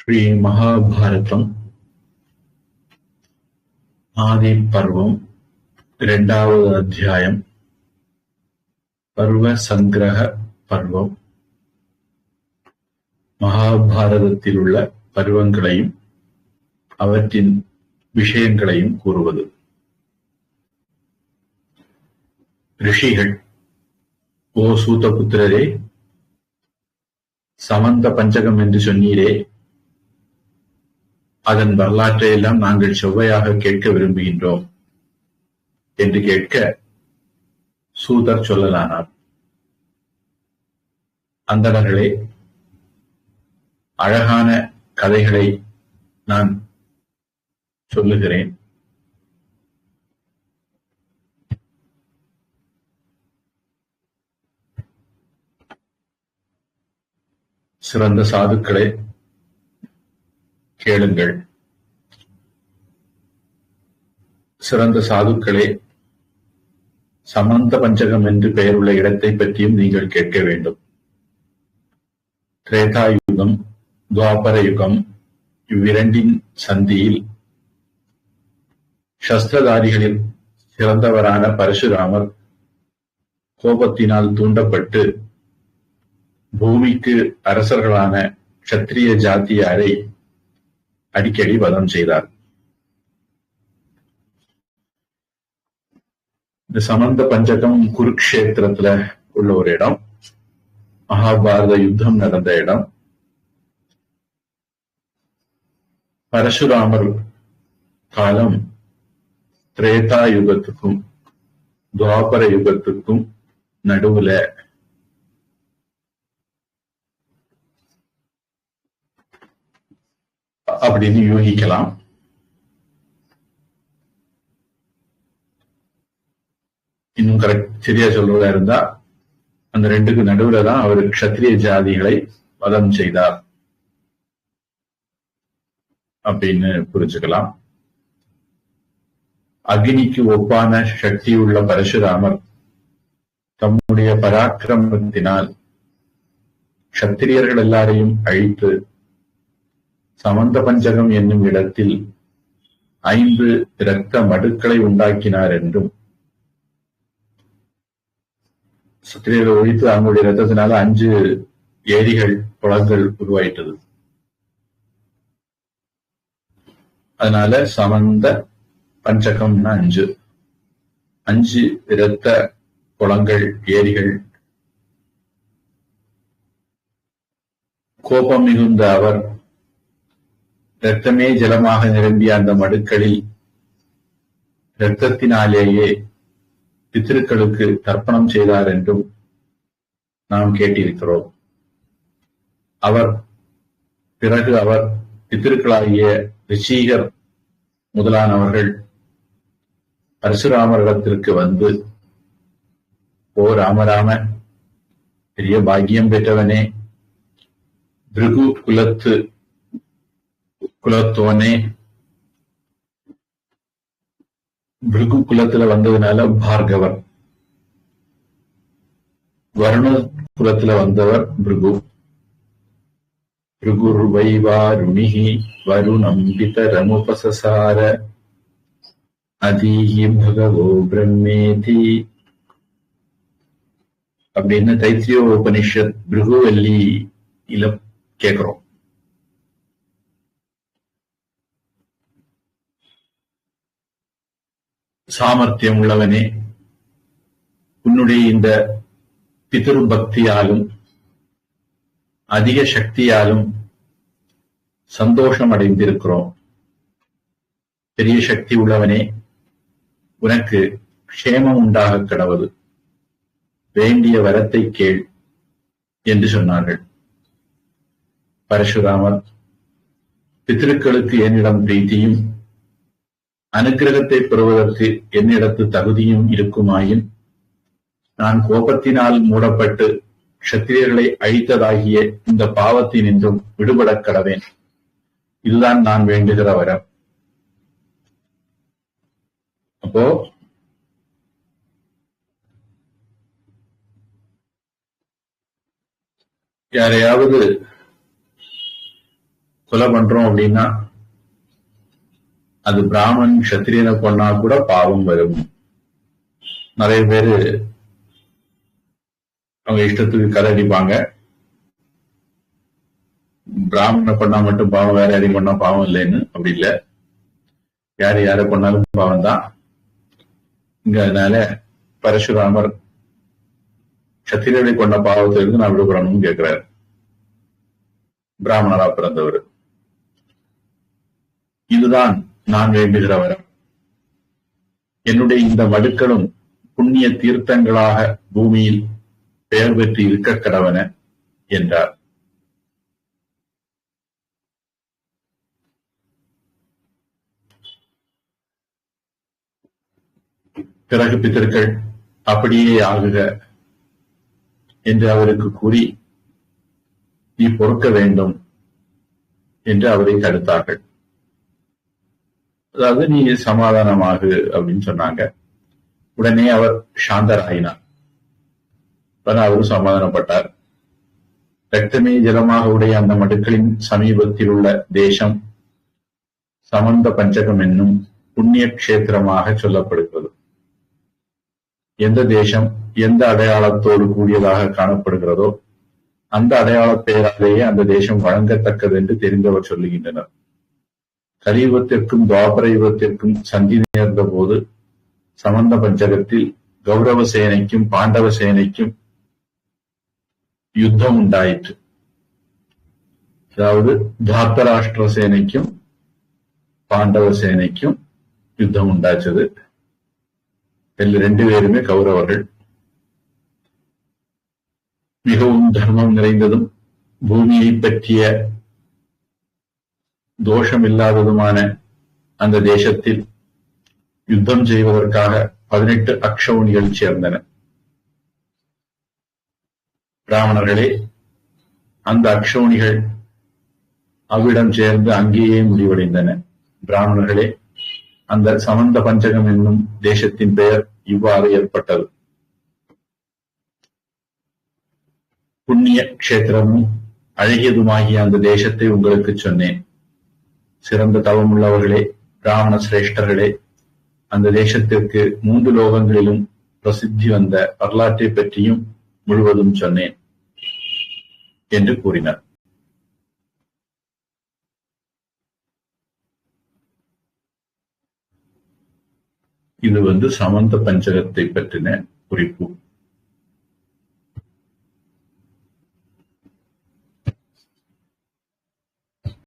ஸ்ரீ மகாபாரதம் ஆதி பர்வம் இரண்டாவது அத்தியாயம் பர்வ சங்கிரக பர்வம். மகாபாரதத்தில் உள்ள பருவங்களையும் அவற்றின் விஷயங்களையும் கூறுவது. ரிஷிகள் ஓ சூதபுத்திரரே சமந்த பஞ்சகம் என்று சொன்னீரே அதன் வரலாற்றை எல்லாம் நாங்கள் செவ்வையாக கேட்க விரும்புகின்றோம் என்று கேட்க சூதர் சொல்லலானார். அந்தணர்களே அழகான கதைகளை நான் சொல்லுகிறேன். சிறந்த சாதுக்களே கேளுங்கள். சிறந்த சாதுக்களே சமந்த பஞ்சகம் என்று பெயருள்ள இடத்தை பற்றியும் நீங்கள் கேட்க வேண்டும். திரேதா யுகம் துவாபர யுகம் இவ்விரண்டின் சந்தியில் சஸ்திரதாரிகளில் சிறந்தவரான பரசுராமர் கோபத்தினால் தூண்டப்பட்டு பூமிக்கு அரசர்களான க்ஷத்திரிய ஜாத்தியாரை அடிக்கடி வதம் செய்தார். இந்த சமந்த பஞ்சகம் குருக்ஷேத்திரத்துல உள்ள ஒரு இடம். மகாபாரத யுத்தம் நடந்த இடம். பரசுராமர் காலம் திரேதா யுகத்துக்கும் துவாபர யுகத்துக்கும் நடுவுல அப்படின்னு யூகிக்கலாம். இன்னும் கரெக்ட் சரியா சொல்றதா இருந்தா அந்த ரெண்டுக்கு நடுவுல தான் அவர் க்ஷத்திரிய ஜாதிகளை வதம் செய்தார். அப்படின்னு புரிஞ்சுக்கலாம். அக்னிக்கு ஒப்பான சக்தி உள்ள பரசுராமர் தம்முடைய பராக்கிரமத்தினால் க்ஷத்திரியர்கள் எல்லாரையும் அழித்து சமந்த பஞ்சகம் என்னும் இடத்தில் ஐந்து இரத்த மடுக்களை உண்டாக்கினார் என்றும். சத்திரியர்கள் ஒழித்து அவங்களுடைய ரத்தத்தினால அஞ்சு ஏரிகள் குளங்கள் உருவாயிட்டது. அதனால சமந்த பஞ்சகம்னா அஞ்சு. அஞ்சு இரத்த குளங்கள் ஏரிகள். கோபம் மிகுந்த அவர் இரத்தமே ஜலமாக நிரம்பிய அந்த மடுக்களில் இரத்தத்தினாலேயே பித்திருக்களுக்கு தர்ப்பணம் செய்தார் என்றும் நாம் கேட்டிருக்கிறோம். அவர் பிறகு அவர் பித்திருக்களாகிய ரிஷீகர் முதலானவர்கள் பரசுராமரிடத்திற்கு வந்து ஓ ராமராம பெரிய பாக்கியம் பெற்றவனே பிருகு குலத்து குலத்தோனே பிருகு குலத்துல வந்ததுனால பார்கவர் வருண குலத்துல வந்தவர் பிருகு பிருகுர்வைவாருணிஹி வருணம்பித ரமுபசசார அதீஹி பகவோ பிரம்மேதி அப்படின்னு தைத்திரியோ உபனிஷத் பிருகுவல்லி இல சாமர்த்தியம் உள்ளவனே. உன்னுடைய இந்த பிதிரு பக்தியாலும் அதிக சக்தியாலும் சந்தோஷம் அடைந்திருக்கிறோம் பெரிய சக்தி உள்ளவனே உனக்கு க்ஷேமம் உண்டாக கடவுது. வேண்டிய வரத்தை கேள் என்று சொன்னார்கள். பரசுராமர் பித்திருக்களுக்கு என்னிடம் பிரீத்தியும் அனுகிரகத்தை பெறுவதற்கு என்னிடத்து தகுதியும் இருக்குமாயின் நான் கோபத்தினால் மூடப்பட்டு க்ஷத்திரியர்களை அழித்ததாகிய இந்த பாவத்தினின்றும் விடுபடக் கடவேன். இதுதான் நான் வேண்டுகிற வரம். அப்போ யாரையாவது கொலை பண்றோம் அப்படின்னா அது பிராமணன் கத்திரியனை கொன்னா கூட பாவம் வரும். நிறைய பேரு அவங்க இஷ்டத்துக்கு கதை அடிப்பாங்க. பிராமணனை கொண்டா மட்டும் பாவம் வேற யாரையும் கொண்டா பாவம் இல்லைன்னு அப்படி இல்லை. யார் யாரை கொண்டாலும் பாவம் தான். இங்க அதனால பரசுராமர் சத்திரியனை கொண்ட பாவத்திலிருந்து நான் விடுபடணும்னு கேட்கிறாரு பிராமணரா பிறந்தவர். இதுதான் நான் வேண்டுகிற வரம். என்னுடைய இந்த மடுக்களும் புண்ணிய தீர்த்தங்களாக பூமியில் பெயர் பெற்று இருக்க கடவன என்றார். பிறகு பித்தர்கள் அப்படியே ஆகுக என்று அவருக்கு கூறி நீ பொறுக்க வேண்டும் என்று அவரை தடுத்தார்கள். அதாவது நீ சமாதானமாகு அப்படின்னு சொன்னாங்க. உடனே அவர் சாந்தராயினார். அவரும் சமாதானப்பட்டார். ரத்தமே ஜலமாக உடைய அந்த மடுக்களின் சமீபத்தில் உள்ள தேசம் சமந்த பஞ்சகம் என்னும் புண்ணிய கஷேத்திரமாக சொல்லப்படுகிறது. எந்த தேசம் எந்த அடையாளத்தோடு கூடியதாக காணப்படுகிறதோ அந்த அடையாள பெயராலேயே அந்த தேசம் வழங்கத்தக்கது என்று தெரிந்தவர் சொல்லுகின்றனர். கலியுகத்திற்கும் துவாபர யுகத்திற்கும் சந்தி நேர்ந்த போது சமந்த பஞ்சகத்தில் கௌரவ சேனைக்கும் பாண்டவ சேனைக்கும் யுத்தம் உண்டாயிற்று. அதாவது தாத்தராஷ்டிர சேனைக்கும் பாண்டவ சேனைக்கும் யுத்தம் உண்டாச்சது இதில் ரெண்டு பேருமே கௌரவர்கள். மிகவும் தர்மம் நிறைந்ததும் பூமியை பற்றிய தோஷம் இல்லாததுமான அந்த தேசத்தில் யுத்தம் செய்வதற்காக பதினெட்டு அக்ஷவுணிகள் சேர்ந்தன பிராமணர்களே அந்த அக்ஷவுணிகள் அவ்விடம் சேர்ந்து அங்கேயே முடிவடைந்தன பிராமணர்களே அந்த சமந்த பஞ்சகம் என்னும் தேசத்தின் பெயர் இவ்வாறு ஏற்பட்டது புண்ணிய கஷேத்திரமும் அழகியதுமாகிய அந்த தேசத்தை உங்களுக்கு சொன்னேன் சிறந்த தவமுள்ளவர்களே பிராமண சிரேஷ்டர்களே அந்த தேசத்திற்கு மூன்று லோகங்களிலும் பிரசித்தி வந்த வரலாற்றை பற்றியும் முழுவதும் சொன்னேன் என்று கூறினார். இது வந்து சமந்த பஞ்சகத்தை பற்றின குறிப்பு.